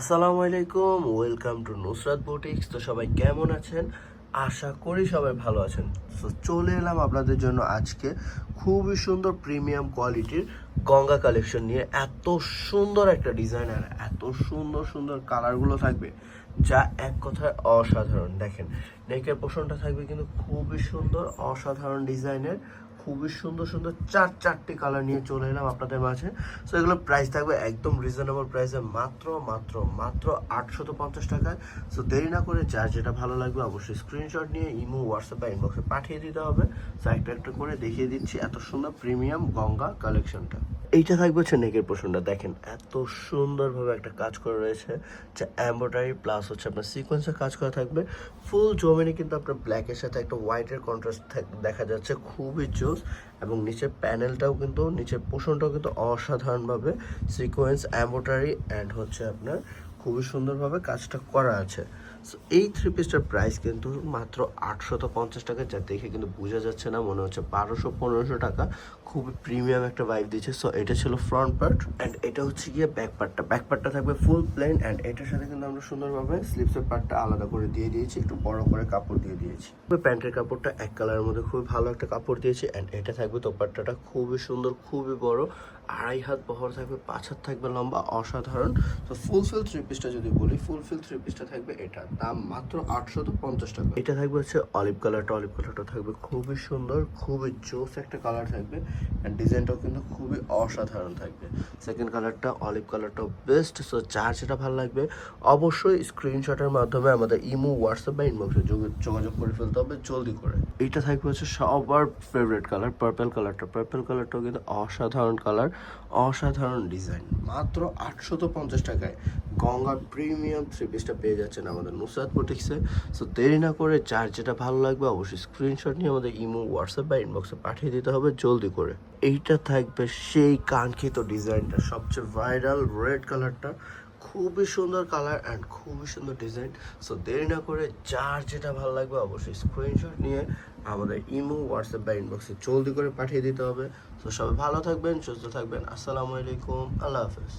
আসসালামু আলাইকুম, welcome to Nusrat boutiques. তো সবাই কেমন আছেন? আশা করি সবাই ভালো আছেন। তো চলে এলাম আপনাদের জন্য আজকে খুবই সুন্দর প্রিমিয়াম কোয়ালিটির গঙ্গা কালেকশন নিয়ে। এত সুন্দর একটা ডিজাইন আর এত সুন্দর সুন্দর কালারগুলো থাকবে, যা এক কথায় অসাধারণ। দেখেন নেকের পোষণটা থাকবে কিন্তু খুবই সুন্দর, অসাধারণ ডিজাইনের খুবই সুন্দর সুন্দর চার, চারটি কালার নিয়ে চলে এলাম আপনাদের মাঝে। সো এগুলো প্রাইস থাকবে একদম রিজনেবল প্রাইসে মাত্র মাত্র মাত্র আটশত পঞ্চাশ টাকায়। সো দেরি না করে যার যেটা ভালো লাগবে অবশ্যই স্ক্রিনশট নিয়ে ইমো হোয়াটসঅ্যাপ বা ইনবক্সে পাঠিয়ে দিতে হবে। সো একটা একটা করে দেখিয়ে দিচ্ছি এত সুন্দর প্রিমিয়াম গঙ্গা কালেকশনটা এইটা থাকবে হচ্ছে নেকের পোষণটা। দেখেন এত সুন্দরভাবে একটা কাজ করা রয়েছে। যা এম্ব্রয়ডারি প্লাস হচ্ছে আপনার সিকোয়েন্সের কাজ করা থাকবে। ফুল জমিনে কিন্তু আপনার ব্ল্যাকের সাথে একটা হোয়াইটের কন্ট্রাস্ট দেখা যাচ্ছে। খুবই জোস এবং নিচের প্যানেলটাও কিন্তু নিচের পোষণটাও কিন্তু অসাধারণভাবে সিকোয়েন্স অ্যাম্বোটারি অ্যান্ড হচ্ছে আপনার খুবই সুন্দরভাবে কাজটা করা আছে। সো এই থ্রি পিসটার প্রাইস কিন্তু মাত্র আটশত পঞ্চাশ টাকা, যা দেখে কিন্তু বোঝা যাচ্ছে না, মনে হচ্ছে বারোশো পনেরোশো টাকা। খুবই প্রিমিয়াম একটা ভাইব দিচ্ছে। সো এটা ছিল ফ্রন্ট পার্ট অ্যান্ড এটা হচ্ছে গিয়ে ব্যাক পার্টটা ব্যাক পার্টটা থাকবে ফুল প্লেন অ্যান্ড এটার সাথে কিন্তু আমরা সুন্দরভাবে স্লিপসের পার্টটা আলাদা করে দিয়ে দিয়েছি। একটু বড় করে কাপড় দিয়ে দিয়েছি। প্যান্টের কাপড়টা এক কালারের মধ্যে খুবই ভালো একটা কাপড় দিয়েছি অ্যান্ড এটা থাকবে দোপাট্টাটা। খুবই সুন্দর, খুবই বড়। আড়াই হাত বহর থাকবে, পাঁচ হাত থাকবে লম্বা, অসাধারণ। তো ফুল ফিল থ্রি পিসটা যদি বলি ফুল ফিল থ্রি পিসটা থাকবে এটা। দাম মাত্র আটশত পঞ্চাশ টাকা। এটা থাকবে হচ্ছে অলিভ কালারটা অলিভ কালারটা থাকবে খুবই সুন্দর, খুবই জোস একটা কালার থাকবে। অ্যান্ড ডিজাইনটাও কিন্তু খুবই অসাধারণ থাকবে। সেকেন্ড কালারটা অলিভ কালারটাও বেস্ট সো যার যেটা ভালো লাগবে, অবশ্যই স্ক্রিনশটের মাধ্যমে আমাদের ইমো হোয়াটসঅ্যাপ বা ইনবক্সে যোগাযোগ করে ফেলতে হবে, জলদি করে। এইটা থাকবে হচ্ছে সবার ফেভারিট কালার পার্পল কালারটা পার্পল কালারটাও কিন্তু অসাধারণ কালার অসাধারণ ডিজাইন। মাত্র আটশত পঞ্চাশ টাকায় গঙ্গার প্রিমিয়াম থ্রি পিসটা পেয়ে যাচ্ছেন আমাদের নুসরাত বুটিক্সে। সো দেরি না করে যার যেটা ভালো লাগবে অবশ্যই স্ক্রিনশট নিয়ে আমাদের ইমো হোয়াটসঅ্যাপ বা ইনবক্সে পাঠিয়ে দিতে হবে জলদি করে। এইটা থাকবে সেই কাঙ্ক্ষিত ডিজাইনটা, সবচেয়ে ভাইরাল রেড কালারটা খুবই সুন্দর কালার অ্যান্ড খুবই সুন্দর ডিজাইন সো দেরি না করে যার যেটা ভালো লাগবে অবশ্যই স্ক্রিনশট নিয়ে আমাদের ইমো হোয়াটসঅ্যাপ বা ইনবক্সে জলদি করে পাঠিয়ে দিতে হবে। সো সবাই ভালো থাকবেন, সুস্থ থাকবেন। আসসালামু আলাইকুম, আল্লাহ হাফেজ।